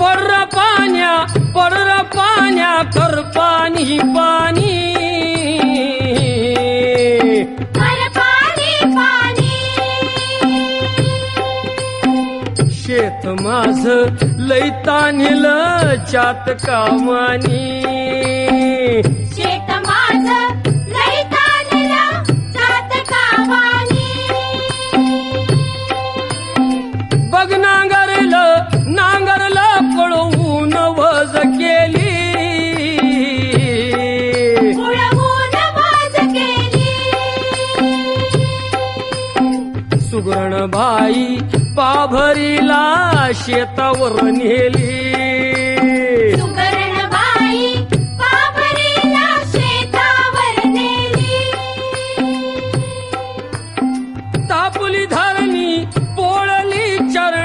पर्र पाण्या पर्र पाण्या कर पाणी पाणी. शेत माझ लई तानिल चात कामानी. गुरणबाई पाभरीला शेतावर नेली. शेतावर तापुली धार